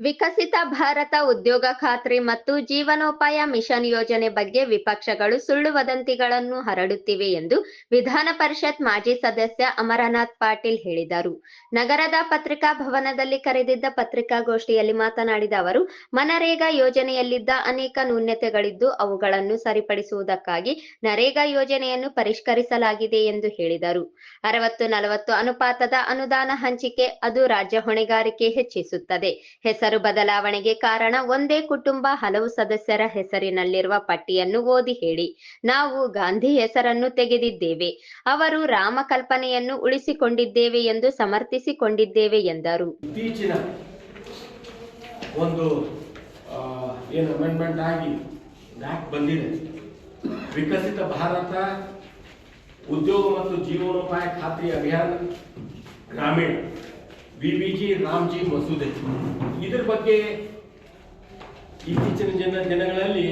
ವಿಕಸಿತ ಭಾರತ ಉದ್ಯೋಗ ಖಾತ್ರಿ ಮತ್ತು ಜೀವನೋಪಾಯ ಮಿಷನ್ ಯೋಜನೆ ಬಗ್ಗೆ ವಿಪಕ್ಷಗಳು ಸುಳ್ಳು ವದಂತಿಗಳನ್ನು ಹರಡುತ್ತಿವೆ ಎಂದು ವಿಧಾನ ಪರಿಷತ್ ಮಾಜಿ ಸದಸ್ಯ ಅಮರನಾಥ್ ಪಾಟೀಲ್ ಹೇಳಿದರು. ನಗರದ ಪತ್ರಿಕಾ ಭವನದಲ್ಲಿ ಕರೆದಿದ್ದ ಪತ್ರಿಕಾಗೋಷ್ಠಿಯಲ್ಲಿ ಮಾತನಾಡಿದ ಅವರು, ಮನರೇಗಾ ಯೋಜನೆಯಲ್ಲಿದ್ದ ಅನೇಕ ನ್ಯೂನ್ಯತೆಗಳಿದ್ದು ಅವುಗಳನ್ನು ಸರಿಪಡಿಸುವುದಕ್ಕಾಗಿ ನರೇಗಾ ಯೋಜನೆಯನ್ನು ಪರಿಷ್ಕರಿಸಲಾಗಿದೆ ಎಂದು ಹೇಳಿದರು. ಅರವತ್ತು ನಲವತ್ತು ಅನುಪಾತದ ಅನುದಾನ ಹಂಚಿಕೆ ಅದು ರಾಜ್ಯ ಹೊಣೆಗಾರಿಕೆ ಹೆಚ್ಚಿಸುತ್ತದೆ. ಹೆಸರು ಬದಲಾವಣೆಗೆ ಕಾರಣ ಒಂದೇ ಕುಟುಂಬ ಹಲವು ಸದಸ್ಯರ ಹೆಸರಿನಲ್ಲಿರುವ ಪಟ್ಟಿಯನ್ನು ಓದಿ ಹೇಳಿ. ನಾವು ಗಾಂಧಿ ಹೆಸರನ್ನು ತೆಗೆದಿದ್ದೇವೆ. ಅವರು ರಾಮ ಕಲ್ಪನೆಯನ್ನು ಉಳಿಸಿಕೊಂಡಿದ್ದೇವೆ ಎಂದು ಸಮರ್ಥಿಸಿಕೊಂಡಿದ್ದೇವೆ ಎಂದರು. ಇತ್ತೀಚಿನ ಒಂದು ಅಮೆಂಡ್ಮೆಂಟ್ ಆಗಿ ಬಂದಿದೆ. ವಿಕಸಿತ ಭಾರತ, ಉದ್ಯೋಗ ಮತ್ತು ಜೀವನೋಪಾಯ ಖಾತ್ರಿ ಅಭಿಯಾನ, ಗ್ರಾಮೀಣ. ವಿಬಿಜಿ ರಾಮ್ಜಿ ಮಸೂದೆ. ಇದ್ರ ಬಗ್ಗೆ ಇತ್ತೀಚಿನ ಜನ, ದಿನಗಳಲ್ಲಿ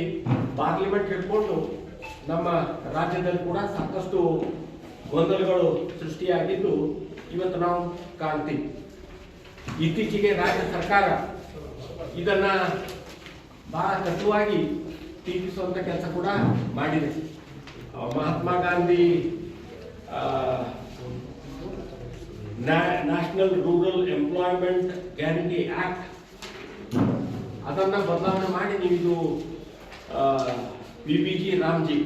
ಪಾರ್ಲಿಮೆಂಟ್ ಹಿಡ್ಕೊಂಡು ನಮ್ಮ ರಾಜ್ಯದಲ್ಲಿ ಕೂಡ ಸಾಕಷ್ಟು ಗೊಂದಲಗಳು ಸೃಷ್ಟಿಯಾಗಿದ್ದು ಇವತ್ತು ನಾವು ಕಾಣ್ತೀವಿ. ಇತ್ತೀಚೆಗೆ ರಾಜ್ಯ ಸರ್ಕಾರ ಇದನ್ನ ಬಹಳ ಕಟುವಾಗಿ ಟೀಕಿಸುವಂತ ಕೆಲಸ ಕೂಡ ಮಾಡಿದೆ. Mahatma Gandhi national rural employment guarantee act ಅದನ್ನ ಬದಲಾವಣೆ ಮಾಡಿ ನೀವು ಇದು V B G Ramji,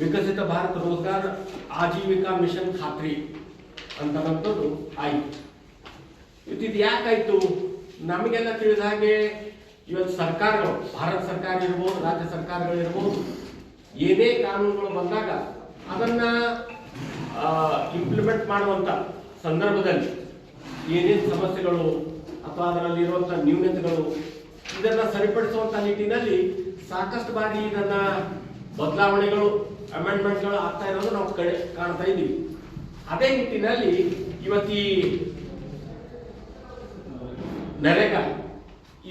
Viksit Bharat Rozgar Ajeevika mission ಖಾತ್ರಿ ಅಂತಕ್ಕಂಥದ್ದು ಆಯ್ತು. ಇದು ಯಾಕಾಯಿತು ನಮಗೆಲ್ಲ ತಿಳಿದ ಹಾಗೆ ಇವತ್ತು ಸರ್ಕಾರಗಳು, ಭಾರತ ಸರ್ಕಾರ ಇರ್ಬೋದು, ರಾಜ್ಯ ಸರ್ಕಾರಗಳು ಇರ್ಬೋದು, ಏನೇ ಕಾನೂನುಗಳು ಬಂದಾಗ ಅದನ್ನ ಇಂಪ್ಲಿಮೆಂಟ್ ಮಾಡುವಂತ ಸಂದರ್ಭದಲ್ಲಿ ಏನೇನು ಸಮಸ್ಯೆಗಳು ಅಥವಾ ಅದರಲ್ಲಿ ಇರುವಂತ ನ್ಯೂನತೆಗಳು ಇದನ್ನ ಸರಿಪಡಿಸುವಂಥ ನಿಟ್ಟಿನಲ್ಲಿ ಸಾಕಷ್ಟು ಬಾರಿ ಇದನ್ನ ಬದಲಾವಣೆಗಳು ಅಮೆಂಡ್ಮೆಂಟ್ಗಳು ಆಗ್ತಾ ಇರೋದು ನಾವು ಕಡೆ ಕಾಣ್ತಾ ಇದ್ದೀವಿ. ಅದೇ ನಿಟ್ಟಿನಲ್ಲಿ ಇವತ್ತಿ ನರೇಗ,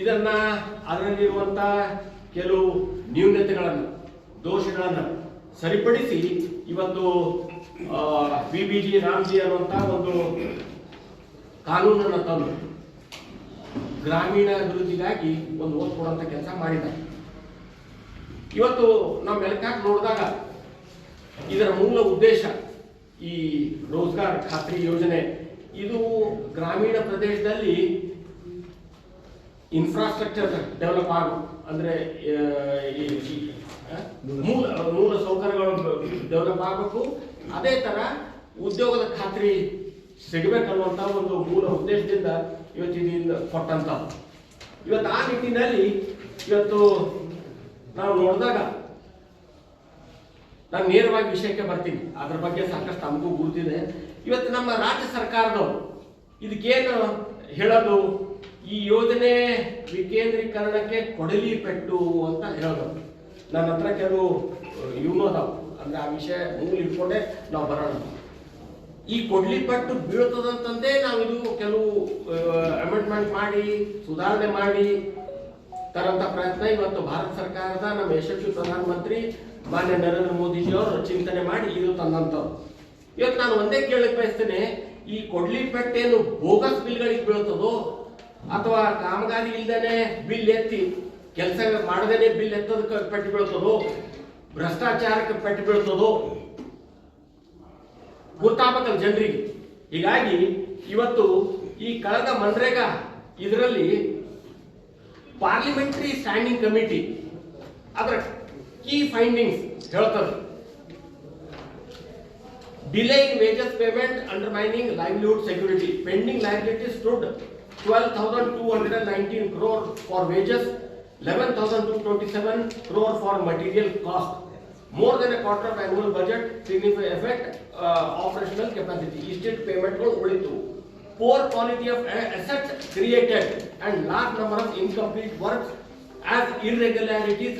ಇದನ್ನ ಅದರಲ್ಲಿರುವಂತ ಕೆಲವು ನ್ಯೂನತೆಗಳನ್ನು, ದೋಷಗಳನ್ನು ಸರಿಪಡಿಸಿ ಇವತ್ತು ವಿ ಬಿ ಜಿ ರಾಮ್ಜಿ ಅನ್ನುವಂತ ಒಂದು ಕಾನೂನನ್ನು ತಂದು ಗ್ರಾಮೀಣ ಅಭಿವೃದ್ಧಿಗಾಗಿ ಒಂದು ಓದ್ ಕೊಡುವಂತ ಕೆಲಸ ಮಾಡಿದ್ದಾರೆ ಇವತ್ತು ನಾವು ಮೆಲಕಾಕ್ ನೋಡಿದಾಗ ಇದರ ಮೂಲ ಉದ್ದೇಶ ಈ ರೋಜ್ಗಾರ್ ಖಾತ್ರಿ ಯೋಜನೆ. ಇದು ಗ್ರಾಮೀಣ ಪ್ರದೇಶದಲ್ಲಿ ಇನ್ಫ್ರಾಸ್ಟ್ರಕ್ಚರ್ ಡೆವಲಪ್ ಆಗು, ಅಂದ್ರೆ ಮೂಲ ಮೂಲ ಸೌಕರ್ಯಗಳು ಡೆವಲಪ್ ಆಗಬೇಕು ಅದೇ ತರ ಉದ್ಯೋಗದ ಖಾತ್ರಿ ಸಿಗಬೇಕನ್ನುವಂತ ಒಂದು ಮೂಲ ಉದ್ದೇಶದಿಂದ ಇವತ್ತು ಇದರಿಂದ ಕೊಟ್ಟಂತ ಇವತ್ತು ಆ ನಿಟ್ಟಿನಲ್ಲಿ ಇವತ್ತು ನಾವು ನೋಡಿದಾಗ ನಾನು ನೇರವಾಗಿ ವಿಷಯಕ್ಕೆ ಬರ್ತೀನಿ. ಅದ್ರ ಬಗ್ಗೆ ಸಾಕಷ್ಟು ನಮಗೂ ಗುರುತಿದೆ. ಇವತ್ತು ನಮ್ಮ ರಾಜ್ಯ ಸರ್ಕಾರದವರು ಇದಕ್ಕೇನು ಹೇಳೋದು? ಈ ಯೋಜನೆ ವಿಕೇಂದ್ರೀಕರಣಕ್ಕೆ ಕೊಡಲಿ ಪೆಟ್ಟು ಅಂತ ಹೇಳೋದು. ನನ್ನ ಹತ್ರ ಕೆಲವು ಇವನು ಅದಾವ ಅಂದ್ರೆ ಆ ವಿಷಯ ಮೂಲ ಇಟ್ಕೊಂಡೆ ನಾವು ಬರೋಣ. ಈ ಕೊಡ್ಲಿ ಪಟ್ಟು ಬೀಳ್ತದಂತಂದೇ ನಾವು ಇದು ಕೆಲವು ಅಮೆಂಡ್ಮೆಂಟ್ ಮಾಡಿ, ಸುಧಾರಣೆ ಮಾಡಿ ತರಂತ ಪ್ರಯತ್ನ ಇವತ್ತು ಭಾರತ ಸರ್ಕಾರದ ನಮ್ಮ ಯಶಸ್ವಿ ಪ್ರಧಾನಮಂತ್ರಿ ಮಾನ್ಯ ನರೇಂದ್ರ ಮೋದಿಜಿ ಅವರು ಚಿಂತನೆ ಮಾಡಿ ಇದು ತಂದಂತವ್ರು. ಇವತ್ತು ನಾನು ಒಂದೇ ಕೇಳಕ್ ಬಯಸ್ತೇನೆ, ಈ ಕೊಡ್ಲಿ ಪೆಟ್ಟೇನು ಬೋಗಸ್ ಬಿಲ್ಗಳಿಗೆ ಬೀಳ್ತದೋ ಅಥವಾ ಕಾಮಗಾರಿ ಇಲ್ದೇನೆ ಬಿಲ್ ಎತ್ತಿ ಕೆಲಸ ಮಾಡದೇನೆ ಬಿಲ್ ಎತ್ತೋದಕ್ಕೆ ಪಟ್ಟಿ ಬೀಳ್ತದೋ ಭ್ರಷ್ಟಾಚಾರಕ್ಕೆ ಪೆಟ್ಟು ಬೀಳ್ತದೋ? ಗೊತ್ತಾಗಬೇಕಲ್ಲ ಜನರಿಗೆ. ಹೀಗಾಗಿ ಇವತ್ತು ಈ ಕಳೆದ ಮನ್ರೇಗಾ ಇದರಲ್ಲಿ ಪಾರ್ಲಿಮೆಂಟರಿ ಸ್ಟ್ಯಾಂಡಿಂಗ್ ಕಮಿಟಿ ಅದರ ಕೀ ಫೈಂಡಿಂಗ್ಸ್ ಹೇಳ್ತದೆ. Delaying wages payment undermining livelihood security pending liability stood twelve thousand two hundred nineteen crore for Wages eleven thousand two twenty seven crore for material cost more than a quarter of annual budget signify effect operational capacity estate ಪೇಮೆಂಟ್ಗಳು ಉಳಿತು poor quality of a- assets created and large number of incomplete works as irregularities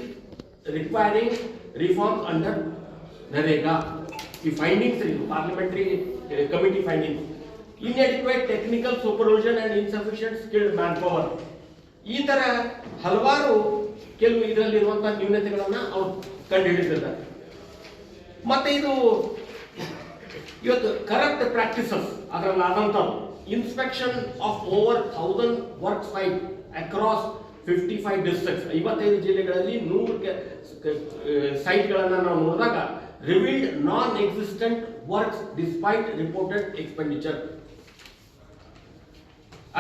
requiring reforms under Narega. The findings, parliamentary uh, committee findings. Inadequate technical supervision and insufficient skilled manpower. ಈ ತರ ಹಲವಾರು ಕೆಲವು ಇದರಲ್ಲಿರುವಂತಹ ನ್ಯೂನತೆಗಳನ್ನ ಅವ್ರು ಕಂಡುಹಿಡಿದಿದ್ದಾರೆ. ಮತ್ತೆ ಇದು ಇವತ್ತು corrupt practices ಅದರಲ್ಲಿ inspection of over thousand work site across fifty five districts ಐವತ್ತೈದು ಜಿಲ್ಲೆಗಳಲ್ಲಿ ನೂರು ಸೈಟ್ಗಳನ್ನು ನಾವು ನೋಡಿದಾಗ revealed non existent works despite reported expenditure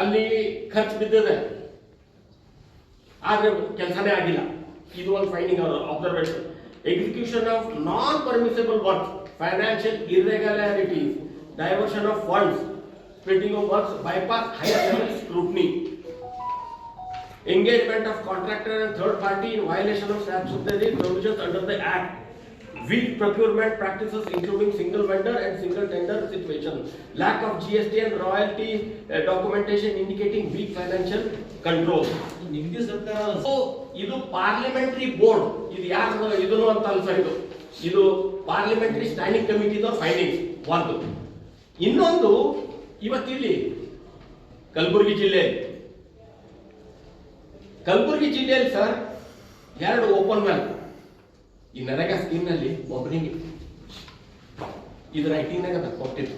ಅಲ್ಲಿ ಖರ್ಚು ಬಿದ್ದಿದೆ. ಆದ್ರೆ ಕೆಲಸನೇ ಆಗಿಲ್ಲ ಇದು ಒಂದು ಫೈಂಡಿಂಗ್ ಅವರು observation execution of non permissible work financial irregularities diversion of funds splitting of works bypass higher level scrutiny engagement of contractor and third party in violation of statutory provisions under the act weak procurement practices including single vendor and single tender situation lack of gst and royalty uh, documentation indicating weak financial control ನಿಮ್ಗೆ ಸರ್ಕಾರ ಇದು parliamentary board ಇದು ಯಾರು ಇದನ್ನು ಅಂತ ಅನ್ಸೋದು ಇದು ಇದು ಪಾರ್ಲಿಮೆಂಟರಿ ಸ್ಟ್ಯಾಂಡಿಂಗ್ ಕಮಿಟಿದ ಫೈಂಡಿಂಗ್ಸ್ ಒಂದು ಇನ್ನೊಂದು ಇವತ್ತಿಲ್ಲಿ ಕಲಬುರಗಿ ಜಿಲ್ಲೆ ಕಲಬುರಗಿ ಜಿಲ್ಲೆಯಲ್ಲಿ ಸರ್ ಎರಡು ಓಪನ್ ವೆಲ್ ಈ ನರೇಗಾ ಸ್ಕೀಮ್ನಲ್ಲಿ ಒಬ್ಬನಿಗೆ ಇದು ರೈಟಿಂಗ್ನಾಗ ಅದ ಕೊಟ್ಟಿದ್ದು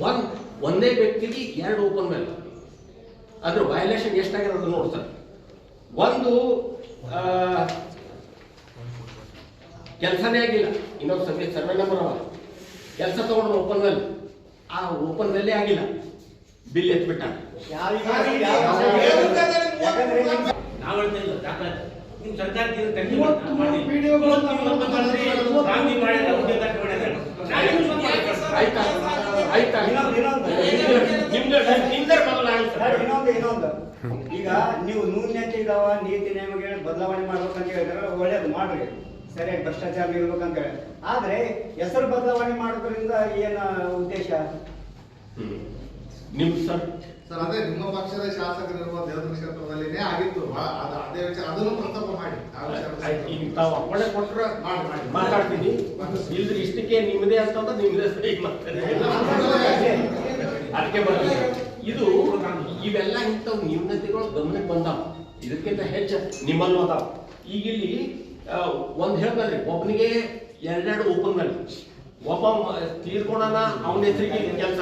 ಒನ್ ಒಂದೇ ವ್ಯಕ್ತಿಗೆ ಎರಡು ಓಪನ್ ಮೇಲೆ ಅದ್ರ ವಯಲೇಷನ್ ಎಷ್ಟಾಗಿರೋದು ನೋಡ್ತಾರೆ ಒಂದು ಕೆಲಸನೇ ಆಗಿಲ್ಲ ಇನ್ನೊಂದು ಸಂಖ್ಯೆ ಸರ್ವೆ ನಂಬರ್ ಅವ ಕೆಲಸ ತಗೊಂಡು ಓಪನ್ ವೆಲ್ ಆ ಓಪನ್ ವೆಲ್ಲೇ ಆಗಿಲ್ಲ ಬಿಲ್ ಎತ್ಬಿಟ್ಟ ಯಾರು ಹೇಳ್ತಾ ಇಲ್ಲ ದಾಖಲಾತಿ ಸರ್ಕಾರ ಇನ್ನೊಂದು- ಇನ್ನೊಂದು. ಸರ್, ಸರ್ ಈಗ ನೀವು ನೂನ್ಯತೆ ಇದಾವ ನೀತಿ ನಿಯಮಗಳ ಬದಲಾವಣೆ ಮಾಡ್ಬೇಕಂತ ಹೇಳಿದ್ರೆ ಒಳ್ಳೇದು ಮಾಡ್ರಿ ಸರಿಯಾಗಿ ಭ್ರಷ್ಟಾಚಾರ ಇರ್ಬೇಕಂತ ಹೇಳಿ ಆದ್ರೆ ಹೆಸರು ಬದಲಾವಣೆ ಮಾಡೋದ್ರಿಂದ ಏನ ಉದ್ದೇಶ. ನಿಮ್ ಸರ್ ಸರ್ ಅದೇ ನಿಮ್ಮ ಪಕ್ಷದ ಶಾಸಕರಿರುವ ದೇವರ ಕ್ಷೇತ್ರದಲ್ಲಿನೇ ಆಗಿತ್ತು. ಅದ- ಅದೇ ವಿಚಾರ ಅದನ್ನು ಪ್ರಸ್ತಾಪ ಮಾಡಿ. ತಾವು ಅಪ್ಪಣೆ ಕೊಟ್ರೆ ಮಾಡಿ, ಮಾಡಿ. ಮಾತಾಡ್ತೀನಿ. ಇಲ್ದ್ರೆ ಇಷ್ಟಕ್ಕೆ ನಿಮ್ಮದೇ ಅಂತ ನಿಮ್ಮದೇ ಸರಿ ಮಾಡ್ತಾರೆ ಅದಕ್ಕೆ ಬರ್ತೀನಿ ಇದು ಇವೆಲ್ಲ ಇಂಥವು ನ್ಯೂನತೆಗಳು ಗಮನಕ್ಕೆ ಬಂದಾವ. ಇದಕ್ಕಿಂತ ಹೆಚ್ಚು ನಿಮ್ಮಲ್ಲೂ ಅದಾವ. ಈಗ ಇಲ್ಲಿ ಒಂದು ಹೇಳ್ತಾರೆ ಒಬ್ಬನಿಗೆ ಎರಡೆರಡು ಓಪನ್ ಒಬ್ಬ ಮ- ತೀರ್ಕೊಂಡನ ಅವನ ಹೆಸರಿಗೆ ಕೆಲಸ.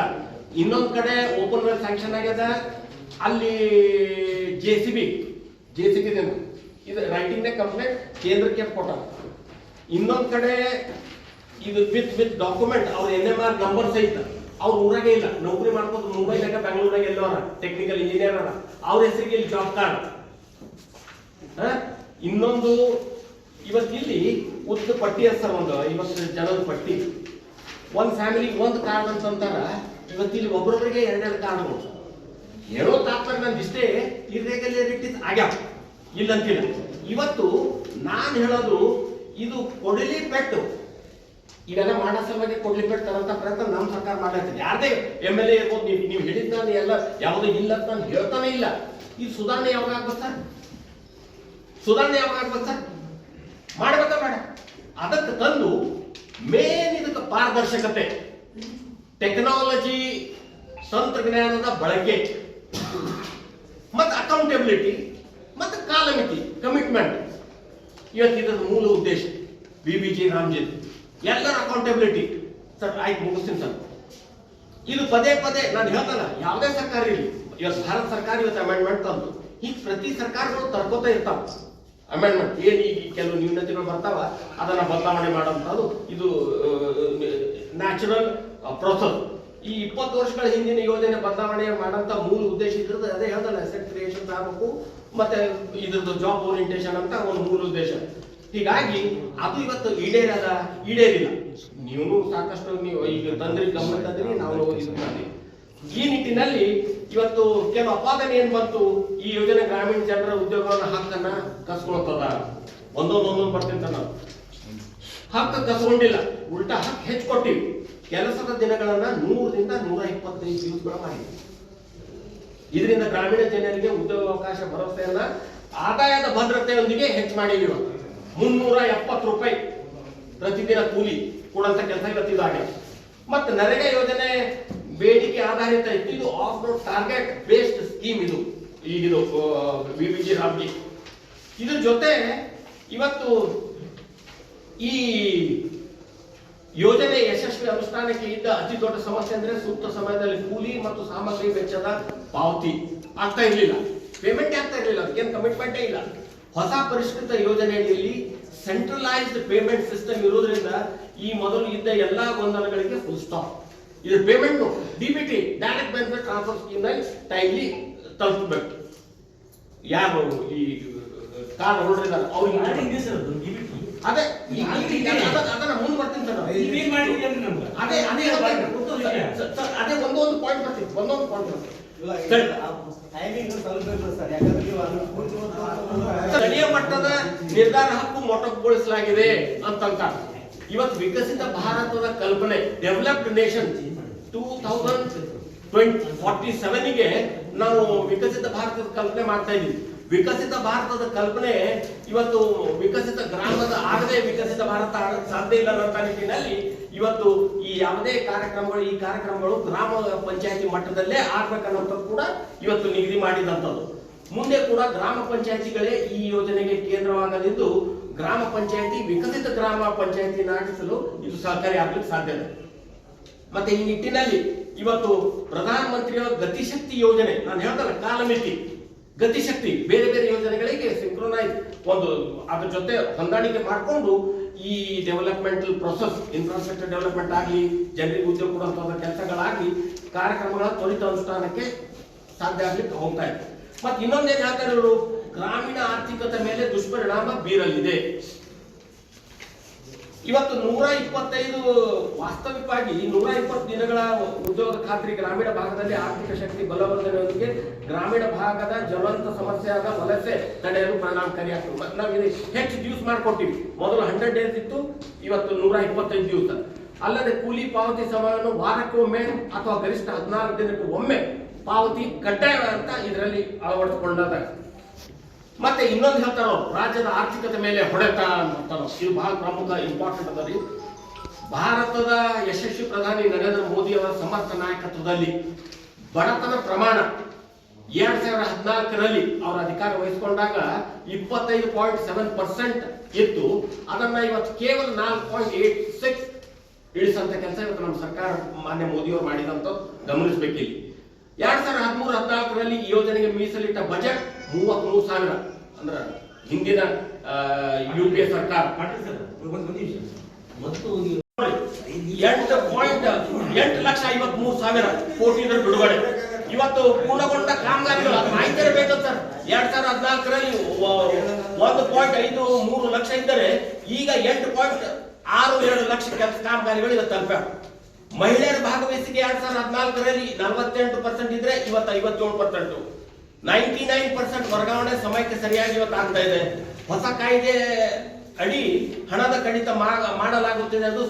ಇನ್ನೊಂದ್ ಕಡೆ ಓಪನ್ ವೆಲ್ ಸ್ಯಾಂಕ್ಷನ್ ಆಗ್ಯದ, ಅಲ್ಲಿ J C B J C B ಇದು ರೈಟಿಂಗ್ ಕಂಪ್ಲೇಂಟ್, ಕೇಂದ್ರಕ್ಕೆ ಕೊಟ್ಟ ಇನ್ನೊಂದ್ ಕಡೆ ಇದು ವಿತ್ ವಿತ್ ಡಾಕ್ಯುಮೆಂಟ್ ಅವ್ರ ಎನ್ ಎಂ ಆರ್ ನಂಬರ್ ಸಹಿತ. ಅವ್ರ ಊರಾಗೆ ಇಲ್ಲ. ನೌಕರಿ ಮಾಡ್ಕೊಂಡು ಮುಂಬೈನಾಗ ಬೆಂಗಳೂರಾಗ ಎಲ್ಲೋರ ಟೆಕ್ನಿಕಲ್ ಇಂಜಿನಿಯರ್ ಅರ ಅವ್ರ ಹೆಸರಿಗೆ ಇಲ್ಲಿ ಜಾಬ್ ಕಾರ್ಡ್ ಇನ್ನೊಂದು ಇವತ್ತಿಲ್ಲಿ ಉದ್ದ ಪಟ್ಟಿ ಅಂತ ಒಂದು, ಇವತ್ತು ಜನದ ಪಟ್ಟಿ. ಒಂದು ಫ್ಯಾಮಿಲಿ ಒಂದು ಕಾರ್ಡ್ ಅಂತಂತಾರ. ಇವತ್ತಿಲ್ಲಿ ಒಬ್ಬೊಬ್ಬರಿಗೆ ಎರಡೆರಡು ಕಾರ್ಡ್ಗಳು ಹೇಳೋ ತಾತ್ಪರ್ಯ ನಂದು ಇಷ್ಟೇ ಇರ್ರೆಗ್ಯುಲಾರಿಟೀಸ್ ಆಗ್ಯಾವ. ಇಲ್ಲಂತಿಲ್ಲ. ಇವತ್ತು ನಾನು ಹೇಳೋದು, ಇದು ಕೊಡಲಿ ಪೆಟ್ಟು ಇವೆಲ್ಲ ಮಾಡೋ ಸಲುವಾಗಿ ಕೊಡಲಿ ಪೆಟ್ಟು ತರಂತ ಪ್ರಯತ್ನ ನಮ್ಮ ಸರ್ಕಾರ ಮಾಡತ್ತೆ ಯಾರದೇ ಎಂ ಎಲ್ ಎ ಇರ್ಬೋದು, ನೀವು ನೀವು ಹೇಳಿದ್ದ ನಾನು ಎಲ್ಲ ಯಾವುದು ಇಲ್ಲ ಅಂತ ನಾನು ಹೇಳ್ತಾನೆ ಇಲ್ಲ. ಈ ಸುಧಾರಣೆ ಯಾವಾಗ ಆಗ್ಬೇಕು ಸರ್ ಸುಧಾರಣೆ ಯಾವಾಗ ಆಗ್ಬೇಕು ಸರ್ ಮಾಡ್ಬೇಕಾ ಬೇಡ. ಅದಕ್ಕೆ ತಂದು ಮೇನ್ ಇದಕ್ಕೆ ಪಾರದರ್ಶಕತೆ. ಟೆಕ್ನಾಲಜಿ ತಂತ್ರಜ್ಞಾನದ ಬಳಕೆ, ಮತ್ತು ಅಕೌಂಟೆಬಿಲಿಟಿ ಮತ್ತು ಕಾಲಮಿತಿ ಕಮಿಟ್ಮೆಂಟ್ ಇವತ್ತು ಇದರ ಮೂಲ ಉದ್ದೇಶ ಬಿ ಬಿ ಜಿ ರಾಮ್ಜಿತ್ ಎಲ್ಲರ ಅಕೌಂಟೆಬಿಲಿಟಿ ಸರ್, ಆಯ್ತು, ಮುಗಿಸ್ತೀನಿ ಸರ್. ಇದು ಪದೇ ಪದೇ ನಾನು ಹೇಳ್ತಲ್ಲ, ಯಾವುದೇ ಸರ್ಕಾರ ಇರಲಿ, ಇವತ್ತು ಭಾರತ ಸರ್ಕಾರ ಇವತ್ತು ಅಮೆಂಡ್ಮೆಂಟ್ ತಂದು ಈಗ ಪ್ರತಿ ಸರ್ಕಾರಗಳು ತರ್ಕೋತಾ ಇರ್ತಾವ. ಅಮೆಂಡ್ಮೆಂಟ್ ಏನು ಈಗ ಕೆಲವು ನ್ಯೂನತೆಗಳು ಬರ್ತಾವ, ಅದನ್ನು ಬದಲಾವಣೆ ಮಾಡೋಂಥದ್ದು ಇದು ನ್ಯಾಚುರಲ್ ಪ್ರೊಸೆಸ್ ಈ ಇಪ್ಪತ್ತು ವರ್ಷಗಳ ಹಿಂದಿನ ಯೋಜನೆ ಬದಲಾವಣೆ ಮಾಡಂತ ಮೂಲ ಉದ್ದೇಶ ಇದ್ರದ್ದು ಅದೇ ಹೇಳ್ದಲ್ಲ ಅಸೆಟ್ ಕ್ರಿಯೇಷನ್ ಆಗಬೇಕು, ಮತ್ತೆ ಇದ್ರದ್ದು ಜಾಬ್ ಓರಿಯಂಟೇಷನ್ ಅಂತ ಒಂದು ಮೂಲ ಉದ್ದೇಶ. ಹೀಗಾಗಿ ಅದು ಇವತ್ತು ಈಡೇರದ ಈಡೇರಿಲ್ಲ. ನೀವು ಸಾಕಷ್ಟು ನೀವು ಈಗ ತಂದ್ರಿ, ಗಮನ ತಂದ್ರಿ, ನಾವು ಇದ್ರಿ ಈ ನಿಟ್ಟಿನಲ್ಲಿ ಇವತ್ತು ಕೆಲವು ಅಪಾದನೆ ಏನ್ ಬಂತು? ಈ ಯೋಜನೆ ಗ್ರಾಮೀಣ ಜನರ ಉದ್ಯೋಗವನ್ನು ಹಾಕನ್ನ ಕಸ್ಕೊಳ್ತದ? ಒಂದೊಂದೊಂದೊಂದು ಒಂದೊಂದು ಬರ್ತಿಂತ ನಾವು. ಹಕ್ಕು ಕಸ್ಕೊಂಡಿಲ್ಲ, ಉಲ್ಟಾ ಹಕ್ಕು ಹೆಚ್ಚು ಕೊಟ್ಟಿವಿ ಕೆಲಸದ ದಿನಗಳನ್ನ ನೂರರಿಂದ ನೂರ ಇಪ್ಪತ್ತೈದು ದಿವಸಗಳ ಮಾಡಿದೆ ಇದರಿಂದ ಗ್ರಾಮೀಣ ಜನರಿಗೆ ಉದ್ಯೋಗಾವಕಾಶ, ಭರವಸೆಯನ್ನ ಆದಾಯದ ಭದ್ರತೆಯೊಂದಿಗೆ ಹೆಚ್ಚು ಮಾಡಿದ್ವಿ ಮುನ್ನೂರ ಎಪ್ಪತ್ತು ರೂಪಾಯಿ ಪ್ರತಿದಿನ ಕೂಲಿ ಕೊಡುವಂತ ಕೆಲಸ ಇವತ್ತು ಇದಾಗಿದೆ ಮತ್ತೆ ನರೇಗಾ ಯೋಜನೆ ಬೇಡಿಕೆ ಆಧಾರಿತ ಇತ್ತು ಇದು off road target based scheme ಇದು. ಈಗಿದು ಬಿ ಜಿ ರಾಮ್ಜಿ ಇದ್ರ ಜೊತೆ ಇವತ್ತು ಈ ಯೋಜನೆ ಯಶಸ್ವಿ ಅನುಷ್ಠಾನಕ್ಕೆ ಇದ್ದ ಅತಿ ದೊಡ್ಡ ಸಮಸ್ಯೆ ಅಂದ್ರೆ ಸೂಕ್ತ ಸಮಯದಲ್ಲಿ ಕೂಲಿ ಮತ್ತು ಸಾಮಗ್ರಿ ವೆಚ್ಚದ ಪಾವತಿ ಆಗ್ತಾ ಇರಲಿಲ್ಲ. ಪೇಮೆಂಟ್ ಆಗ್ತಾ ಇರಲಿಲ್ಲ ಅದಕ್ಕೇನು ಕಮಿಟ್ಮೆಂಟೇ ಇಲ್ಲ. ಹೊಸ ಪರಿಷ್ಕೃತ ಯೋಜನೆಯಲ್ಲಿ ಸೆಂಟ್ರಲೈಸ್ಡ್ ಪೇಮೆಂಟ್ ಸಿಸ್ಟಮ್ ಇರೋದ್ರಿಂದ ಈ ಮೊದಲು ಇದ್ದ ಎಲ್ಲಾ ಗೊಂದಲಗಳಿಗೆ ಫುಲ್ ಸ್ಟಾಪ್ ಇದು payment D B T direct benefit transfer ಸ್ಕೀಮ್ನಲ್ಲಿ timely ತಲುಪಬೇಕು. ಯಾರು ಈ ಕಾರ್ಡ್ ಹೋಲ್ಡರ್ ಇದ್ದಾರೆ? ಅವ್ರಿಗೆ ಅದು ಅದನ್ನ ಮುಂದೆ ಬರ್ತೀನಿ ಸರ್ ಅದೇ ಅದೇ ಅದೇ ಒಂದೊಂದು ಪಾಯಿಂಟ್ ಬರ್ತೀನಿ. ಒಂದೊಂದು ಪಾಯಿಂಟ್ ಬರ್ತೀನಿ. ಸ್ಥಳೀಯ ಮಟ್ಟದ ನಿರ್ಧಾರ ಹಕ್ಕು ಮೊಟಕುಗೊಳಿಸಲಾಗಿದೆ ಅಂತಂತ. ಇವತ್ತು ವಿಕಸಿತ ಭಾರತದ ಕಲ್ಪನೆ developed nation two thousand twenty forty ಸೆವೆನ್ಗೆ ನಾವು ವಿಕಸಿತ ಭಾರತದ ಕಲ್ಪನೆ ಮಾಡ್ತಾ ಇದ್ದೀವಿ. ವಿಕಸಿತ ಭಾರತದ ಕಲ್ಪನೆ ಇವತ್ತು ವಿಕಸಿತ ಗ್ರಾಮದ ಆಗದೆ ವಿಕಸಿತ ಭಾರತ ಸಾಧ್ಯ ಇಲ್ಲ ಅನ್ನೋ ನಿಟ್ಟಿನಲ್ಲಿ ಇವತ್ತು ಈ ಯಾವುದೇ ಕಾರ್ಯಕ್ರಮಗಳು, ಈ ಕಾರ್ಯಕ್ರಮಗಳು ಗ್ರಾಮ ಪಂಚಾಯತಿ ಮಟ್ಟದಲ್ಲೇ ಆಗ್ಬೇಕನ್ನೋದು ಕೂಡ ಇವತ್ತು ನಿಗದಿ ಮಾಡಿದಂಥದ್ದು. ಮುಂದೆ ಕೂಡ ಗ್ರಾಮ ಪಂಚಾಯತಿಗಳೇ ಈ ಯೋಜನೆಗೆ ಕೇಂದ್ರವಾಗಲಿದ್ದು ಗ್ರಾಮ ಪಂಚಾಯತಿ, ವಿಕಸಿತ ಗ್ರಾಮ ಪಂಚಾಯತಿ ನಡೆಸಲು ಇದು ಸಹಕಾರಿ ಆಗಲಿಕ್ಕೆ ಸಾಧ್ಯ ಮತ್ತೆ ಈ ನಿಟ್ಟಿನಲ್ಲಿ ಇವತ್ತು ಪ್ರಧಾನ ಮಂತ್ರಿಯವರ ಗತಿಶಕ್ತಿ ಯೋಜನೆ, ನಾನು ಹೇಳ್ತಾರೆ ಕಾಲಮಿತಿ ಗತಿಶಕ್ತಿ, ಬೇರೆ ಬೇರೆ ಯೋಜನೆಗಳಿಗೆ ಸಿಂಕ್ರೋನೈಸ್ ಒಂದು ಅದ್ರ ಜೊತೆ ಹೊಂದಾಣಿಕೆ ಮಾಡಿಕೊಂಡು ಈ ಡೆವಲಪ್ಮೆಂಟಲ್ ಪ್ರೊಸೆಸ್ ಇನ್ಫ್ರಾಸ್ಟ್ರಕ್ಚರ್ ಡೆವಲಪ್ಮೆಂಟ್ ಆಗಲಿ, ಜನರಿಗೆ ಉದ್ಯೋಗ ಕೊಡುವಂತಹ ಕೆಲಸಗಳಾಗಲಿ, ಕಾರ್ಯಕ್ರಮಗಳ ತ್ವರಿತ ಅನುಷ್ಠಾನಕ್ಕೆ ಸಾಧ್ಯ ಆಗ್ಲಿಕ್ಕೆ ಹೋಗ್ತಾ ಇತ್ತು ಮತ್ತೆ ಇನ್ನೊಂದೇನು ಹೇಳ್ತಾರೆ ಗ್ರಾಮೀಣ ಆರ್ಥಿಕತೆ ಮೇಲೆ ದುಷ್ಪರಿಣಾಮ ಬೀರಲಿದೆ. ಇವತ್ತು ನೂರ ಇಪ್ಪತ್ತೈದು ವಾಸ್ತವಿಕವಾಗಿ ನೂರ ಇಪ್ಪತ್ತು ದಿನಗಳ ಉದ್ಯೋಗ ಖಾತ್ರಿ ಗ್ರಾಮೀಣ ಭಾಗದಲ್ಲಿ ಆರ್ಥಿಕ ಶಕ್ತಿ ಬಲವರ್ಧನೆಯೊಂದಿಗೆ ಗ್ರಾಮೀಣ ಭಾಗದ ಜ್ವಲಂತ ಸಮಸ್ಯೆಯಾದ ವಲಸೆ ತಡೆಯಲು ಪರಿಣಾಮಕಾರಿಯಾಗ್ತದೆ ಮತ್ತೆ ನಾವು ಇದು ಹೆಚ್ಚು ದಿವಸ ಮಾಡ್ಕೊಟ್ಟಿವಿ. ಮೊದಲು ಹಂಡ್ರೆಡ್ ಡೇಸ್ ಇತ್ತು, ಇವತ್ತು ನೂರ ಇಪ್ಪತ್ತೈದು ದಿವಸ. ಅಲ್ಲದೆ ಕೂಲಿ ಪಾವತಿ ಸಮಯವನ್ನು ವಾರಕ್ಕೆ ಒಮ್ಮೆ ಅಥವಾ ಗರಿಷ್ಠ ಹದಿನಾಲ್ಕು ದಿನಕ್ಕೆ ಒಮ್ಮೆ ಪಾವತಿ ಕಡ್ಡಾಯ ಅಂತ ಇದರಲ್ಲಿ ಅಳವಡಿಸಿಕೊಂಡದ ಮತ್ತೆ ಇನ್ನೊಂದು ಹೇಳ್ತಾರೋ ರಾಜ್ಯದ ಆರ್ಥಿಕತೆ ಮೇಲೆ ಹೊಡೆತ ಅಂತಾರ. ಇದು ಬಹಳ ಪ್ರಮುಖ ಇಂಪಾರ್ಟೆಂಟ್ ಅದ ರೀ ಭಾರತದ ಯಶಸ್ವಿ ಪ್ರಧಾನಿ ನರೇಂದ್ರ ಮೋದಿ ಅವರ ಸಮರ್ಥ ನಾಯಕತ್ವದಲ್ಲಿ ಬಡತನ ಪ್ರಮಾಣ ಎರಡ್ ಸಾವಿರದ ಹದಿನಾಲ್ಕರಲ್ಲಿ ಅವರ ಅಧಿಕಾರ ವಹಿಸಿಕೊಂಡಾಗ ಇಪ್ಪತ್ತೈದು ಪಾಯಿಂಟ್ ಸೆವೆನ್ ಪರ್ಸೆಂಟ್ ಇತ್ತು. ಅದನ್ನ ಇವತ್ತು ಕೇವಲ ನಾಲ್ಕು ಪಾಯಿಂಟ್ ಏಟ್ ಸಿಕ್ಸ್ ಇಳಿಸಂತ ಕೆಲಸ ಇವತ್ತು ನಮ್ಮ ಸರ್ಕಾರ ಮಾನ್ಯ ಮೋದಿಯವರು ಮಾಡಿದಂತ ಗಮನಿಸಬೇಕಿಲ್ಲಿ. ಎರಡ್ ಸಾವಿರದ ಹದಿಮೂರು ಹದಿನಾಲ್ಕರಲ್ಲಿ ಈ ಯೋಜನೆಗೆ ಮೀಸಲಿಟ್ಟ ಬಜೆಟ್ ಮೂವತ್ಮೂರು ಸಾವಿರ ಅಂದ್ರ ಹಿಂದಿನ ಯು ಪಿ ಎ ಸರ್ಕಾರ. ಎಂಟು ಪಾಯಿಂಟ್ ಎಂಟು ಲಕ್ಷ ಐವತ್ಮೂರು ಸಾವಿರ ಕೋಟಿ ಬಿಡುಗಡೆ. ಇವತ್ತು ಪೂರ್ಣಗೊಂಡ ಕಾಮಗಾರಿಗಳು ಮಾಹಿತಿ ಇರಬೇಕು ಸರ್ ಎರಡ್ ಸಾವಿರದ ಹದಿನಾಲ್ಕರಲ್ಲಿ ಒಂದು ಪಾಯಿಂಟ್ ಐದು ಮೂರು ಲಕ್ಷ ಇದ್ದರೆ ಈಗ ಎಂಟು ಪಾಯಿಂಟ್ ಆರು ಎರಡು ಲಕ್ಷ ಕೆಲಸ ಕಾಮಗಾರಿಗಳು ಇವತ್ತು ತಲುಪ ಮಹಿಳೆಯರ ಭಾಗವಹಿಸಿಕೆ ಎರಡ್ ಸಾವಿರದ ಹದಿನಾಲ್ಕರಲ್ಲಿ ನಲವತ್ತೆಂಟು ಪರ್ಸೆಂಟ್ ಇದ್ರೆ ಇವತ್ತು ಐವತ್ತೇಳು ಪರ್ಸೆಂಟ್ ನೈಂಟಿ ನೈನ್ ಪರ್ಸೆಂಟ್ ವರ್ಗಾವಣೆ ಸಮಯಕ್ಕೆ ಸರಿಯಾಗಿ ಇವತ್ತು ಆಗ್ತಾ ಇದೆ. ಹೊಸ ಕಾಯ್ದೆ ಅಡಿ ಹಣದ ಕಡಿತ ಮಾಡಲಾಗುತ್ತಿದೆ ಅದು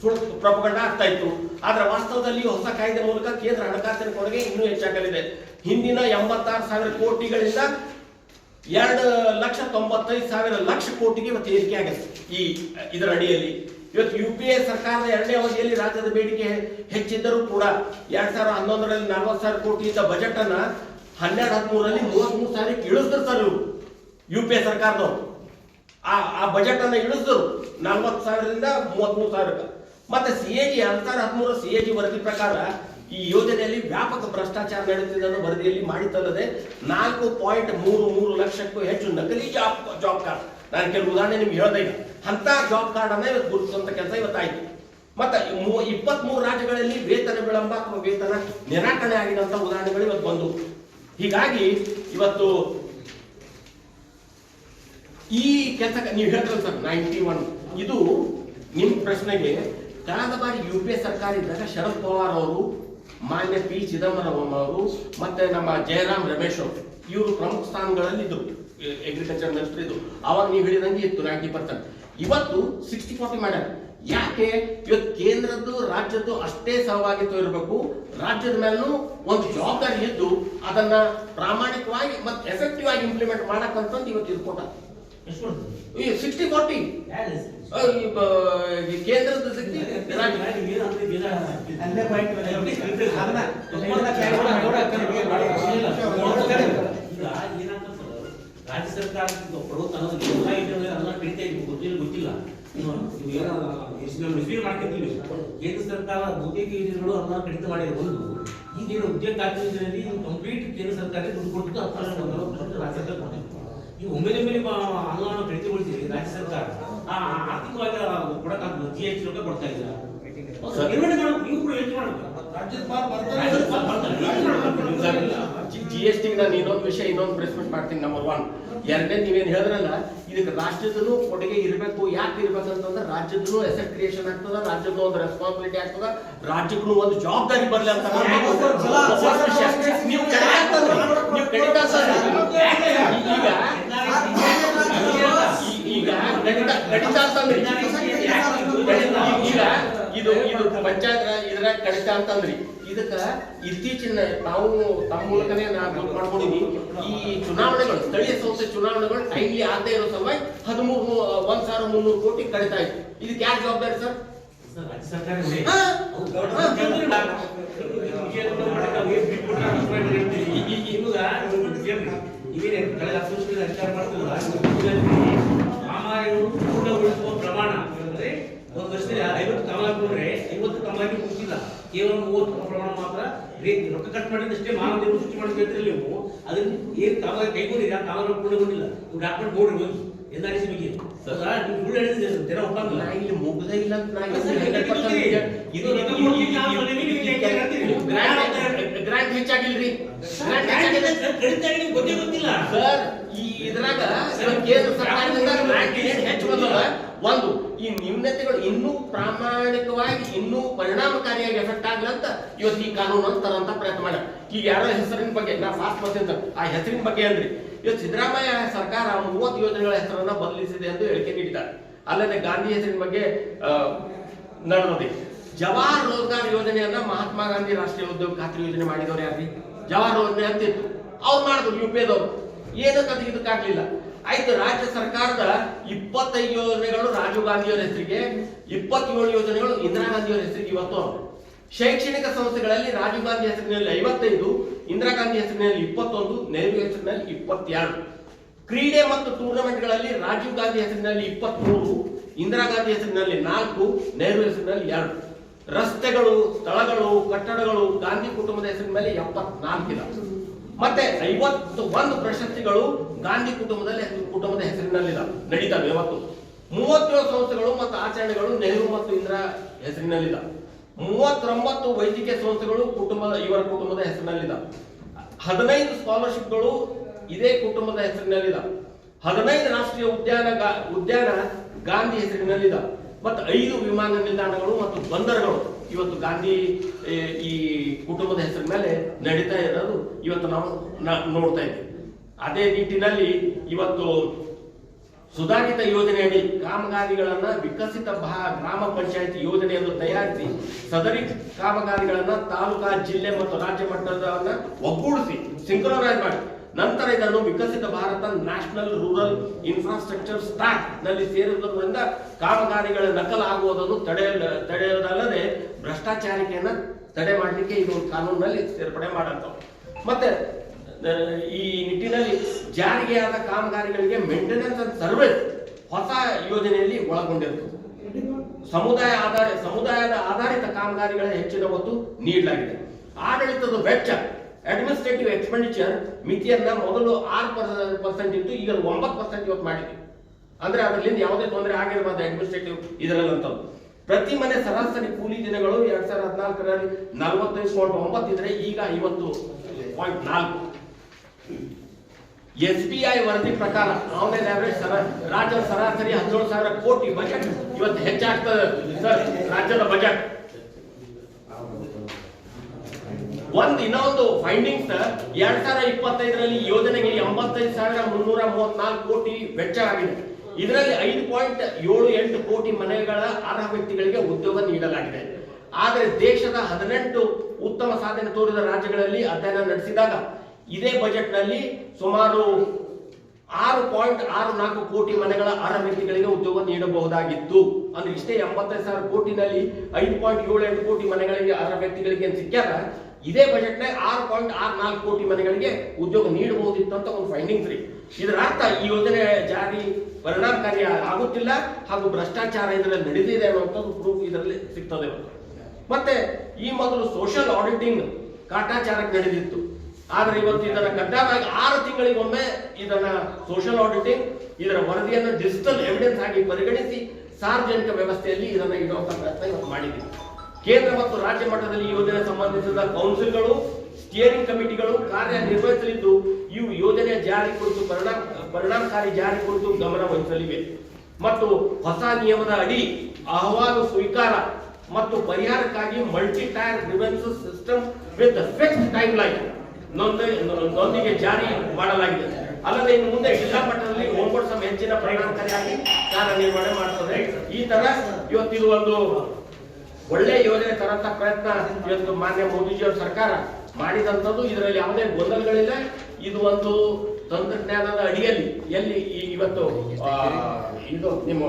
ಸುಳ್ಳು ಪ್ರಪಗಂಡ ಆಗ್ತಾ ಇತ್ತು. ಆದ್ರೆ ವಾಸ್ತವದಲ್ಲಿ ಹೊಸ ಕಾಯ್ದೆ ಮೂಲಕ ಕೇಂದ್ರ ಹಣಕಾಸಿನ ಕೊಡುಗೆ ಇನ್ನೂ ಹೆಚ್ಚಾಗಲಿದೆ. ಹಿಂದಿನ ಎಂಬತ್ತಾರು ಸಾವಿರ ಕೋಟಿಗಳಿಂದ ಎರಡು ಲಕ್ಷ ತೊಂಬತ್ತೈದು ಸಾವಿರ ಲಕ್ಷ ಕೋಟಿಗೆ ಇವತ್ತು ಏರಿಕೆ ಆಗಿದೆ ಈ, ಇದರ ಅಡಿಯಲ್ಲಿ. ಇವತ್ತು ಯು ಪಿ ಎ ಸರ್ಕಾರದ ಎರಡನೇ ಅವಧಿಯಲ್ಲಿ ರಾಜ್ಯದ ಬೇಡಿಕೆ ಹೆಚ್ಚಿದ್ದರೂ ಕೂಡ ಎರಡ್ ಸಾವಿರದ ಹನ್ನೊಂದರಲ್ಲಿ ನಲವತ್ತು ಸಾವಿರ ಕೋಟಿ ಇದ್ದ ಬಜೆಟ್ ಅನ್ನ ಹನ್ನೆರಡು ಹದಿಮೂರರಲ್ಲಿ ಮೂವತ್ಮೂರು ಸಾವಿರಕ್ಕೆ ಇಳಿಸಿದ್ರು ಸರ್ ಇವರು. ಯು ಪಿ ಎ ಸರ್ಕಾರದವರು. ಆ ಆ ಬಜೆಟ್ ಅನ್ನ ಇಳಿಸಿದ್ರು. ನಲ್ವತ್ತು ಸಾವಿರದಿಂದ ಮೂವತ್ಮೂರು ಸಾವಿರಕ್ಕೆ. ಮತ್ತೆ ಸಿ ಎ ಜಿ ಎರಡ್ ಸಾವಿರದ ಹದಿಮೂರು ಸಿ ಎ ಜಿ ವರದಿ ಪ್ರಕಾರ ಈ ಯೋಜನೆಯಲ್ಲಿ ವ್ಯಾಪಕ ಭ್ರಷ್ಟಾಚಾರ ನಡೆಯುತ್ತಿದೆ ಅನ್ನೋ ವರದಿಯಲ್ಲಿ ಮಾಡಿತಲ್ಲದೆ ನಾಲ್ಕು ಪಾಯಿಂಟ್ ಮೂರು ಮೂರು ಲಕ್ಷಕ್ಕೂ ಹೆಚ್ಚು ನಕಲಿ ಜಾಬ್ ಜಾಬ್ ಕಾರ್ಡ್ ನಾನು ಕೆಲವು ಉದಾಹರಣೆ ನಿಮ್ಗೆ ಹೇಳ್ದೆ ಅಂತ ಜಾಬ್ ಕಾರ್ಡ್ ಅನ್ನ ಇವತ್ತು ಗುರುತಿಸುವಂತ ಕೆಲಸ ಇವತ್ತಾಯ್ತು. ಮತ್ತೆ ಇಪ್ಪತ್ತ್ ಮೂರು ರಾಜ್ಯಗಳಲ್ಲಿ ವೇತನ ವಿಳಂಬ ಅಥವಾ ವೇತನ ನಿರಾಕರಣೆ ಆಗಿದಂತ ಉದಾಹರಣೆಗಳು ಇವತ್ತು ಬಂದು ಹೀಗಾಗಿ ಇವತ್ತು ಈ ಕೆಲಸ ನೀವು ಹೇಳ್ತಾರೆ ಸರ್ ನೈಂಟಿ ಒನ್ ಇದು ನಿಮ್ಮ ಪ್ರಶ್ನೆಗೆ ಕಳೆದ ಬಾರಿ ಯು ಪಿ ಎ ಸರ್ಕಾರ ಇದ್ದಾಗ ಶರದ್ ಪವಾರ್ ಅವರು, ಮಾನ್ಯ ಪಿ. ಚಿದಂಬರಂ ಅವರು, ಮತ್ತೆ ನಮ್ಮ ಜಯರಾಮ್ ರಮೇಶ್ ಅವರು, ಇವರು ಪ್ರಮುಖ ಸ್ಥಾನಗಳಲ್ಲಿ ಇದ್ರು. ಅಗ್ರಿಕಲ್ಚರ್ ಮಿನಿಸ್ಟರ್ ಇದು ಅವಾಗ ನೀವು ಹೇಳಿದಂಗೆ ಇತ್ತು ನೈಂಟಿ ಪರ್ಸೆಂಟ್ ಇವತ್ತು ಸಿಕ್ಸ್ಟಿ ಫೋರ್ಟಿ ಮಾಡ್ಯಾರ. ಯಾಕೆ ಇವತ್ತು ಕೇಂದ್ರದ್ದು ರಾಜ್ಯದ್ದು ಅಷ್ಟೇ ಸಹಭಾಗಿತ್ವ ಇರಬೇಕು ರಾಜ್ಯದ ಮೇಲೂ ಒಂದು ಜವಾಬ್ದಾರಿ ಇದ್ದು ಅದನ್ನ ಪ್ರಾಮಾಣಿಕವಾಗಿ ಮತ್ತೆ ಎಫೆಕ್ಟಿವ್ ಆಗಿ ಇಂಪ್ಲಿಮೆಂಟ್ ಮಾಡಕ್ಕಂತಂದು ಇವತ್ತು ಈ ಸಿಕ್ಸ್ಟಿ ಫೋರ್ಟಿ ಕೇಂದ್ರದ ಸಿಕ್ಸ್ಟಿ ರಾಜ್ಯ ಸರ್ಕಾರ ಪ್ರಭುತ್ವ ಅನ್ನೋದು ಎಲ್ಲ ಕಡಿತಾ ಇದೆ, ಗೊತ್ತಿಲ್ಲ ಮಿಸ್ಲೀಡ್ ಮಾಡ್ತಿದ್ದೀವಿ ಕೇಂದ್ರ ಸರ್ಕಾರ ಬಹುತೇಕ ಯೋಜನೆಗಳು ಅನುದಾನ ಕಡಿತ ಮಾಡಿದ ಒಂದು ಈಗೇನು ಉದ್ಯೋಗ ಖಾತ್ರಿ ಯೋಜನೆಯಲ್ಲಿ ಕಂಪ್ಲೀಟ್ ಕೇಂದ್ರ ಸರ್ಕಾರ ದುಡ್ಡು ಕೊಟ್ಟು ಹತ್ತು ಸಾವಿರ ಒಂದು ರಾಜ್ಯ ಸರ್ಕಾರ ಕೊಟ್ಟಿತ್ತು ಈಗ ಒಮ್ಮೆಲೆ ಮೇಲೆ ಅನುದಾನ ಕಡಿತಗೊಳಿಸಿದ್ರೆ ರಾಜ್ಯ ಸರ್ಕಾರ. ಆ ಆರ್ಥಿಕವಾಗಿ ಕೊಡಕ್ಕಾಗಲ್ಲ ಜಿ ಹೆಚ್ಚು ರೊಕ್ಕ ಕೊಡ್ತಾ ಇಲ್ಲ. ಹೌದು, ನಿರ್ವಹಣೆ ಮಾಡಬೇಕು ನೀವು ಕೂಡ ಯೋಚನೆ ಮಾಡಬೇಕು. ರಾಜ್ಯದ ಬರ್ತಾರೆ. ಜಿ ಎಸ್ ಟಿ ನಾನು ಇನ್ನೊಂದು ವಿಷಯ ಇನ್ನೊಂದು ಪ್ರೆಸ್ಮೆಂಟ್ ಮಾಡ್ತೀನಿ ನಂಬರ್ ಒನ್ ಎರಡನೇ ನೀವೇನು ಹೇಳಿದ್ರಲ್ಲ ಇದಕ್ಕೆ ರಾಜ್ಯದಲ್ಲೂ ಕೊಡುಗೆ ಇರಬೇಕು ಯಾಕೆ ಇರಬೇಕು ಅಂತಂದ್ರೆ ರಾಜ್ಯದಲ್ಲೂ ಎಸೆಟ್ ಕ್ರಿಯೇಷನ್ ಆಗ್ತದ ರಾಜ್ಯದ ಒಂದು ರೆಸ್ಪಾನ್ಸಿಬಿಲಿಟಿ ಆಗ್ತದ ರಾಜ್ಯಕ್ಕೂ ಒಂದು ಜವಾಬ್ದಾರಿ ಬರಲಿ ಅಂತ. ನೀವು ಈಗ ಇದು ಇದು ಪಂಚಾಯತ್ ಇದ್ರಾಗ ಕಡಿತ ಅಂತಂದ್ರಿ. ಇದಕ್ಕ ಇತ್ತೀಚಿನ ನಾವು ತಮ್ಮ ಮೂಲಕನೇ ನಾನು ಮಾಡ್ಕೊಂಡಿನಿ ಈ ಚುನಾವಣೆಗಳು ಸ್ಥಳೀಯ ಸಂಸ್ಥೆ ಚುನಾವಣೆಗಳು ಟೈಮ್ಲಿ ಆಗದೆ ಇರೋ ಸಲುವಾಗಿ ಹದಿಮೂರು ಒಂದ್ ಸಾವಿರ ಮುನ್ನೂರು ಕೋಟಿ ಕಡಿತ ಆಯ್ತು. ಇದಕ್ಕೆ ಯಾಕೆ ಜವಾಬ್ದಾರಿ ಸರ್? ಸರ್, ರಾಜ್ಯ ಸರ್ಕಾರ ಇದೆ. ಹಾ. ಹೌದು, ಮುಖ್ಯಮಂತ್ರಿ ಇಲ್ಲ. ವಿಷಯವನ್ನು ಮಾಡಕ್ಕೆ ಅವ್ರು ಏನ್ ಬಿಟ್ಬಿಟ್ರೆ ಅದು ಸುಮ್ಮನೆ ಹೇಳ್ತೀವಿ. ಈ- ಈ- ಇವಾಗ ಇವ್ರು ಕೇಳ್ರಿ. ಇವೇನ್ ಕಳೆದ ಹತ್ತು ವರ್ಷದಿಂದ ಅಧಿಕಾರ ಮಾಡ್ತಿದ್ರಲ್ಲ, ಕಾಮಗಾರಿಗಳು ಪೂರ್ಣಗೊಳಿಸುವ ಪ್ರಮಾಣ ಅಂದ್ರೆ ಒಂದು ವರ್ಷದಲ್ಲಿ ಐವತ್ತು ಕಾಮಗಾರಿ ಕೊಟ್ರೆ ಐವತ್ತು ಕಾಮಗಾರಿ ಮುಗಿಸಿಲ್ಲ ಕೇವಲ ಮೂವತ್ತು ಪ್ರಮಾಣ ಮಾತ್ರ ರೊಕ್ಕ ಖರ್ಚು ಮಾಡಿದಷ್ಟೇ ಮಾನವ ದೇವರು ಸೃಷ್ಟಿ ಮಾಡಿ ಹೇಳ್ತೀರಿ ನೀವು. ಅದನ್ನ ಏನ್ ಕಾಮಗಾರಿ ಕೈಗೊಂಡಿಲ್ಲ ಕಾಮಗಾರಿ ಪೂರ್ಣಗೊಂಡಿಲ್ಲ ನೀವು ಡಾಕ್ಟರ್ ಬೋರ್ಡ್ ಹೋಗಿ ಎನ್ ಆರ್ ಸಿ ಬಗ್ಗೆ ಹೌದಾ? ನೀವು ಸುಳ್ಳು ಹೇಳಿದ್ರೆ ಜನ ಒಪ್ಪಂಗಿಲ್ಲ ನಾ ಇಲ್ಲಿ ಮುಗ್ದೇ ಇಲ್ಲ ಅಂತ ನಾ ಇಲ್ಲಿ ಸರ್, 100% ಇದು- ಇದು- ಇದು- ಇದು ಇದು- ಇದು- ನಾವು ನಿಮಗೆ ಇದು- ಯಾಕೆ ಹೇಳ್ತೀರಿ? ಗ್ರಾಂಟ್ ಹೆಚ್ಚಾಗಿಲ್ರಿ ಗೊತ್ತೇ ಗೊತ್ತಿಲ್ಲ. ಸರ್ ಈ ಇದ್ರಾಗ ಕೇಂದ್ರ ಸರ್ಕಾರದಿಂದ ಗ್ರಾಂಟ್ ಹೆಚ್ಚು ಬಂದದ? ಒಂದು ಈ ನ್ಯೂನತೆಗಳು ಇನ್ನೂ ಪ್ರಾಮಾಣಿಕವಾಗಿ, ಇನ್ನೂ ಪರಿಣಾಮಕಾರಿಯಾಗಿ ಎಫೆಕ್ಟ್ ಆಗ್ಲಂತ ಅಂತ ಇವತ್ತು ಈ ಕಾನೂನು ತರಂತ ಪ್ರಯತ್ನ ಮಾಡ ಈಗ ಯಾರೋ ಹೆಸರಿನ ಬಗ್ಗೆ ನಾ ಫಾಸ್ಟ್ ಬರ್ತೀನಿ ಆ ಹೆಸರಿನ ಬಗ್ಗೆ ಅಂದ್ರಿ ಇವತ್ತು ಸಿದ್ದರಾಮಯ್ಯ ಸರ್ಕಾರ ಮೂವತ್ತು ಯೋಜನೆಗಳ ಹೆಸರನ್ನ ಬದಲಿಸಿದೆ ಎಂದು ಹೇಳಿಕೆ ನೀಡಿದ್ದಾರೆ. ಅಲ್ಲದೆ ಗಾಂಧಿ ಹೆಸರಿನ ಬಗ್ಗೆ ನಡೆದಿದೆ. ಜವಾಹರ್ ರೋಜ್ಗಾರ್ ಯೋಜನೆಯನ್ನ ಮಹಾತ್ಮ ಗಾಂಧಿ ರಾಷ್ಟ್ರೀಯ ಉದ್ಯೋಗ ಖಾತ್ರಿ ಯೋಜನೆ ಮಾಡಿದವರು ಯಾರ್ರಿ? ಜವಾಹರ್ ಯೋಜನೆ ಅಂತ ಇತ್ತು ಅವ್ರು ಮಾಡಿದ್ರು, ಯು ಪಿ ಎದವ್ರು. ಏನಕ್ಕೆ ಅದಕ್ಕೆ ಇದಕ್ಕಾಗ್ಲಿಲ್ಲ. ಆಯ್ತು ರಾಜ್ಯ ಸರ್ಕಾರದ ಇಪ್ಪತ್ತೈದು ಯೋಜನೆಗಳು ರಾಜೀವ್ ಗಾಂಧಿಯವರ ಹೆಸರಿಗೆ, ಇಪ್ಪತ್ತೇಳು ಯೋಜನೆಗಳು ಇಂದಿರಾ ಗಾಂಧಿಯವರ ಹೆಸರಿಗೆ ಇವತ್ತು ಶೈಕ್ಷಣಿಕ ಸಂಸ್ಥೆಗಳಲ್ಲಿ ರಾಜೀವ್ ಗಾಂಧಿ ಹೆಸರಿನಲ್ಲಿ ಐವತ್ತೈದು, ಇಂದಿರಾ ಗಾಂಧಿ ಹೆಸರಿನಲ್ಲಿ ಇಪ್ಪತ್ತೊಂದು, ನೆಹರು ಹೆಸರಿನಲ್ಲಿ ಇಪ್ಪತ್ತೆರಡು. ಕ್ರೀಡೆ ಮತ್ತು ಟೂರ್ನಮೆಂಟ್ಗಳಲ್ಲಿ ರಾಜೀವ್ ಗಾಂಧಿ ಹೆಸರಿನಲ್ಲಿ ಇಪ್ಪತ್ಮೂರು, ಇಂದಿರಾ ಗಾಂಧಿ ಹೆಸರಿನಲ್ಲಿ ನಾಲ್ಕು, ನೆಹರು ಹೆಸರಿನಲ್ಲಿ ಎರಡು. ರಸ್ತೆಗಳು, ಸ್ಥಳಗಳು, ಕಟ್ಟಡಗಳು, ಗಾಂಧಿ ಕುಟುಂಬದ ಹೆಸರಿನ ಮೇಲೆ ಎಪ್ಪತ್ನಾಲ್ಕಿದೆ ಮತ್ತೆ ಐವತ್ತು ಒಂದು ಪ್ರಶಸ್ತಿಗಳು ಗಾಂಧಿ ಕುಟುಂಬದಲ್ಲಿ ಕುಟುಂಬದ ಹೆಸರಿನಲ್ಲಿಲ್ಲ. ನಡೀತವೆ ಇವತ್ತು ಮೂವತ್ತೇಳು ಸಂಸ್ಥೆಗಳು ಮತ್ತು ಆಚರಣೆಗಳು ನೆಹರು ಮತ್ತು ಇಂದ್ರ ಹೆಸರಿನಲ್ಲಿಲ್ಲ. ಮೂವತ್ತೊಂಬತ್ತು ವೈದ್ಯಕೀಯ ಸಂಸ್ಥೆಗಳು ಕುಟುಂಬದ, ಇವರ ಕುಟುಂಬದ ಹೆಸರಿನಲ್ಲಿಲ್ಲ. ಹದಿನೈದು ಸ್ಕಾಲರ್ಶಿಪ್ಗಳು ಇದೇ ಕುಟುಂಬದ ಹೆಸರಿನಲ್ಲಿಲ್ಲ. ಹದಿನೈದು ರಾಷ್ಟ್ರೀಯ ಉದ್ಯಾನ ಉದ್ಯಾನ ಗಾಂಧಿ ಹೆಸರಿನಲ್ಲಿದೆ ಮತ್ತು ಐದು ವಿಮಾನ ನಿಲ್ದಾಣಗಳು ಮತ್ತು ಬಂದರುಗಳು. ಇವತ್ತು ಗಾಂಧಿ ಈ ಕುಟುಂಬದ ಹೆಸರ ಮೇಲೆ ನಡೀತಾ ಇರೋದು ಇವತ್ತು ನಾವು ನೋಡ್ತಾ ಇದ್ದೀವಿ. ಅದೇ ನಿಟ್ಟಿನಲ್ಲಿ ಇವತ್ತು ಸುಧಾರಿತ ಯೋಜನೆಯಡಿ ಕಾಮಗಾರಿಗಳನ್ನ ವಿಕಸಿತ ಭಾ- ಗ್ರಾಮ ಪಂಚಾಯತಿ ಯೋಜನೆಯನ್ನು ತಯಾರಿಸಿ ಸದರಿ ಕಾಮಗಾರಿಗಳನ್ನ ತಾಲೂಕಾ, ಜಿಲ್ಲೆ ಮತ್ತು ರಾಜ್ಯ ಮಟ್ಟದವನ್ನ ಒಗ್ಗೂಡಿಸಿ, ಸಿಂಕ್ರೋನೈಸ್ ಮಾಡಿ. ನಂತರ ಇದನ್ನು Viksit Bharat national rural infrastructure ಸ್ಟಾಕ್ನಲ್ಲಿ ಸೇರಿರುವುದರಿಂದ ಕಾಮಗಾರಿಗಳ ನಕಲಾಗುವುದನ್ನು ತಡೆ, ತಡೆಯೋದಲ್ಲದೆ ಭ್ರಷ್ಟಾಚಾರಿಕೆಯನ್ನ ತಡೆ ಮಾಡಲಿಕ್ಕೆ ಇದು ಕಾನೂನಿನಲ್ಲಿ ಸೇರ್ಪಡೆ ಮಾಡಂತವು. ಮತ್ತೆ ಈ ನಿಟ್ಟಿನಲ್ಲಿ ಜಾರಿಗೆಯಾದ ಕಾಮಗಾರಿಗಳಿಗೆ ಮೇಂಟೆನೆನ್ಸ್ ಅಂಡ್ ಸರ್ವಿಸ್ ಹೊಸ ಯೋಜನೆಯಲ್ಲಿ ಒಳಗೊಂಡಿರುತ್ತದೆ ಸಮುದಾಯ ಆಧಾರ, ಸಮುದಾಯದ ಆಧಾರಿತ ಕಾಮಗಾರಿಗಳ ಹೆಚ್ಚಿನ ಒತ್ತು ನೀಡಲಾಗಿದೆ. ಆಡಳಿತದ ವೆಚ್ಚ ಅಡ್ಮಿನಿಸ್ಟ್ರೇಟಿವ್ ಎಕ್ಸ್ಪೆಂಡಿಚರ್ ಮಿತಿಯನ್ನ ಮೊದಲು ಆರು ಪರ್ಸೆಂಟ್ ಇತ್ತು, ಈಗ ಒಂಬತ್ತು ಪರ್ಸೆಂಟ್ ಇವತ್ತು ಮಾಡಿದ್ವಿ. ಅಂದ್ರೆ ಅದರಿಂದ ಯಾವುದೇ ತೊಂದರೆ ಆಗಿರಬಾರ್ದು ಅಡ್ಮಿನಿಸ್ಟ್ರೇಟಿವ್ ಇದರಲ್ಲಂತ ಪ್ರತಿ ಮನೆ ಸರಾಸರಿ ಕೂಲಿ ದಿನಗಳು ಎರಡ್ ಸಾವಿರದ ಹದಿನಾಲ್ಕರಲ್ಲಿ ನಲವತ್ತೈದು ಪಾಯಿಂಟ್ ಒಂಬತ್ತು ಇದ್ರೆ ಈಗ ಐವತ್ತು ಪಾಯಿಂಟ್ ನಾಲ್ಕು. ಎಸ್ ಬಿ ಐ ವರದಿ ಪ್ರಕಾರ ಆನ್ಲೈನ್ ಆವರೇಜ್ ಸರ, ರಾಜ್ಯದ ಸರಾಸರಿ ಹದಿನೇಳು ಸಾವಿರ ಕೋಟಿ ಬಜೆಟ್ ಇವತ್ತು ಹೆಚ್ಚಾಗ್ತದೆ ಸರ್ ರಾಜ್ಯದ ಬಜೆಟ್ ಒಂದ್ ಇನ್ನೊಂದು ಫೈಂಡಿಂಗ್ಸ್ ಎರಡ್ ಸಾವಿರ ಇಪ್ಪತ್ತೈದರಲ್ಲಿ ಯೋಜನೆಗೆ ಎಂಬತ್ತೈದು ಸಾವಿರ ಮುನ್ನೂರ ಮೂವತ್ನಾಲ್ಕು ಕೋಟಿ ವೆಚ್ಚ ಆಗಿದೆ. ಇದರಲ್ಲಿ ಐದು ಪಾಯಿಂಟ್ ಏಳು ಎಂಟು ಕೋಟಿ ಮನೆಗಳ ಅರ್ಹ ವ್ಯಕ್ತಿಗಳಿಗೆ ಉದ್ಯೋಗ ನೀಡಲಾಗಿದೆ. ಆದರೆ ದೇಶದ ಹದಿನೆಂಟು ಉತ್ತಮ ಸಾಧನೆ ತೋರಿದ ರಾಜ್ಯಗಳಲ್ಲಿ ಅಧ್ಯಯನ ನಡೆಸಿದಾಗ ಇದೇ ಬಜೆಟ್ನಲ್ಲಿ ಸುಮಾರು ಆರು ಪಾಯಿಂಟ್ ಆರು ನಾಲ್ಕು ಕೋಟಿ ಮನೆಗಳ ಅರ್ಹ ವ್ಯಕ್ತಿಗಳಿಗೆ ಉದ್ಯೋಗ ನೀಡಬಹುದಾಗಿತ್ತು. ಅಂದ್ರೆ ಇಷ್ಟೇ ಎಂಬತ್ತೈದು ಸಾವಿರ ಕೋಟಿನಲ್ಲಿ ಐದು ಪಾಯಿಂಟ್ ಏಳು ಎಂಟು ಕೋಟಿ ಮನೆಗಳಿಗೆ ಅರ್ಹ ವ್ಯಕ್ತಿಗಳಿಗೆ ಏನ್ ಸಿಕ್ಕ್ಯಾರ ಇದೇ ಬಜೆಟ್ನಲ್ಲಿ ಆರು ಪಾಯಿಂಟ್ ಆರು ನಾಲ್ಕು ಕೋಟಿ ಮನೆಗಳಿಗೆ ಉದ್ಯೋಗ ನೀಡಬಹುದಿತ್ತು ಅಂತ ಒಂದು ಫೈಂಡಿಂಗ್ ರೀ ಇದರ ಅರ್ಥ ಈ ಯೋಜನೆ ಜಾರಿ ಪರಿಣಾಮಕಾರಿ ಆಗುತ್ತಿಲ್ಲ ಹಾಗೂ ಭ್ರಷ್ಟಾಚಾರ ಇದರಲ್ಲಿ ನಡೆದಿದೆ ಅನ್ನುವಂಥದ್ದು ಪ್ರೂಫ್ ಇದರಲ್ಲಿ ಸಿಗ್ತದೆ. ಮತ್ತೆ ಈ ಮೊದಲು ಸೋಷಿಯಲ್ ಆಡಿಟಿಂಗ್ ಕಾಟಾಚಾರಕ್ಕೆ ನಡೆದಿತ್ತು. ಆದ್ರೆ ಇವತ್ತು ಇದನ್ನ ಕಡ್ಡಾಯವಾಗಿ ಆರು ತಿಂಗಳಿಗೊಮ್ಮೆ ಇದನ್ನ ಸೋಷಿಯಲ್ ಆಡಿಟಿಂಗ್ ಇದರ ವರದಿಯನ್ನು ಡಿಜಿಟಲ್ ಎವಿಡೆನ್ಸ್ ಆಗಿ ಪರಿಗಣಿಸಿ ಸಾರ್ವಜನಿಕ ವ್ಯವಸ್ಥೆಯಲ್ಲಿ ಇದನ್ನ ಇಡುವಂತ ಪ್ರಯತ್ನ ಇವತ್ತು ಮಾಡಿದ್ದೀವಿ ಕೇಂದ್ರ ಮತ್ತು ರಾಜ್ಯ ಮಟ್ಟದಲ್ಲಿ ಯೋಜನೆ ಸಂಬಂಧಿಸಿದ ಕೌನ್ಸಿಲ್ಗಳು ಸ್ಟಿಯರಿಂಗ್ ಕಮಿಟಿಗಳು ಕಾರ್ಯನಿರ್ವಹಿಸಲಿದ್ದು, ಇವು ಯೋಜನೆ ಜಾರಿ ಕುರಿತು ಪರಿಣಾಮ, ಪರಿಣಾಮಕಾರಿ ಜಾರಿ ಕುರಿತು ಗಮನ ವಹಿಸಲಿವೆ. ಮತ್ತು ಹೊಸ ನಿಯಮದ ಅಡಿ ಅಹವಾಲು ಸ್ವೀಕಾರ ಮತ್ತು ಪರಿಹಾರಕ್ಕಾಗಿ multi tier grievance system with fix timeline ನೊಂದಿಗೆ ಜಾರಿ ಮಾಡಲಾಗಿದೆ. ಅಲ್ಲದೆ ಇನ್ನು ಮುಂದೆ ಜಿಲ್ಲಾ ಮಟ್ಟದಲ್ಲಿ ಓಂಬಡ್ಸಂ ಹೆಚ್ಚಿನ ಪರಿಣಾಮಕಾರಿಯಾಗಿ ಕಾರ್ಯನಿರ್ವಹಣೆ ಮಾಡ್ತದೆ. ಈ ತರ ಇವತ್ತಿದು ಒಂದು ಒಳ್ಳೆ ಯೋಜನೆ ತರಂತ ಪ್ರಯತ್ನ ಇವತ್ತು ಮಾನ್ಯ ಮೋದಿಜಿಯವರ ಸರ್ಕಾರ ಮಾಡಿದಂಥದ್ದು ಇದರಲ್ಲಿ ಯಾವುದೇ ಗೊಂದಲಗಳಿಲ್ಲ. ಇದು ಒಂದು ತಂತ್ರಜ್ಞಾನದ ಅಡಿಯಲ್ಲಿ ಎಲ್ಲಿ ಇವತ್ತು ಇದು ನಿಮ್ಮ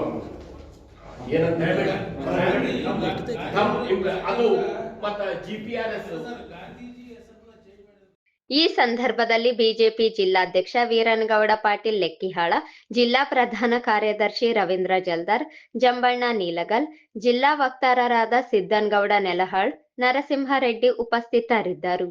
ಏನಂತ ಹೇಳಿ? ಅದು ಮತ್ತ ಜಿ ಪಿ ಆರ್ ಎಸ್ ಈ ಸಂದರ್ಭದಲ್ಲಿ ಬಿಜೆಪಿ ಜಿಲ್ಲಾಧ್ಯಕ್ಷ ವೀರನಗೌಡ ಪಾಟೀಲ್ ಲೆಕ್ಕಿಹಾಳ, ಜಿಲ್ಲಾ ಪ್ರಧಾನ ಕಾರ್ಯದರ್ಶಿ ರವೀಂದ್ರ ಜಲ್ದಾರ್, ಜಂಬಣ್ಣ ನೀಲಗಲ್, ಜಿಲ್ಲಾ ವಕ್ತಾರರಾದ ಸಿದ್ದನಗೌಡ ನೆಲಹಾಳ್, ನರಸಿಂಹರೆಡ್ಡಿ ಉಪಸ್ಥಿತರಿದ್ದರು.